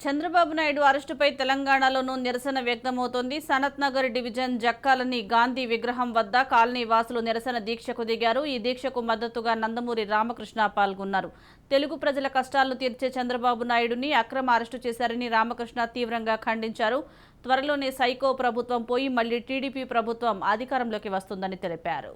చంద్రబాబు నాయుడు అరెస్టుపై తెలంగాణలోనూ నిరసన వ్యక్తమవుతోంది. సనత్ నగర్ డివిజన్ జక్కాలని గాంధీ విగ్రహం వద్ద కాలనీ వాసులు నిరసన దీక్షకు దిగారు. ఈ దీక్షకు మద్దతుగా నందమూరి రామకృష్ణ పాల్గొన్నారు. తెలుగు ప్రజల కష్టాలను తీర్చే చంద్రబాబు నాయుడుని అక్రమ అరెస్టు చేశారని రామకృష్ణ తీవ్రంగా ఖండించారు. త్వరలోనే సైకో ప్రభుత్వం పోయి మళ్ళీ టీడీపీ ప్రభుత్వం అధికారంలోకి వస్తుందని తెలిపారు.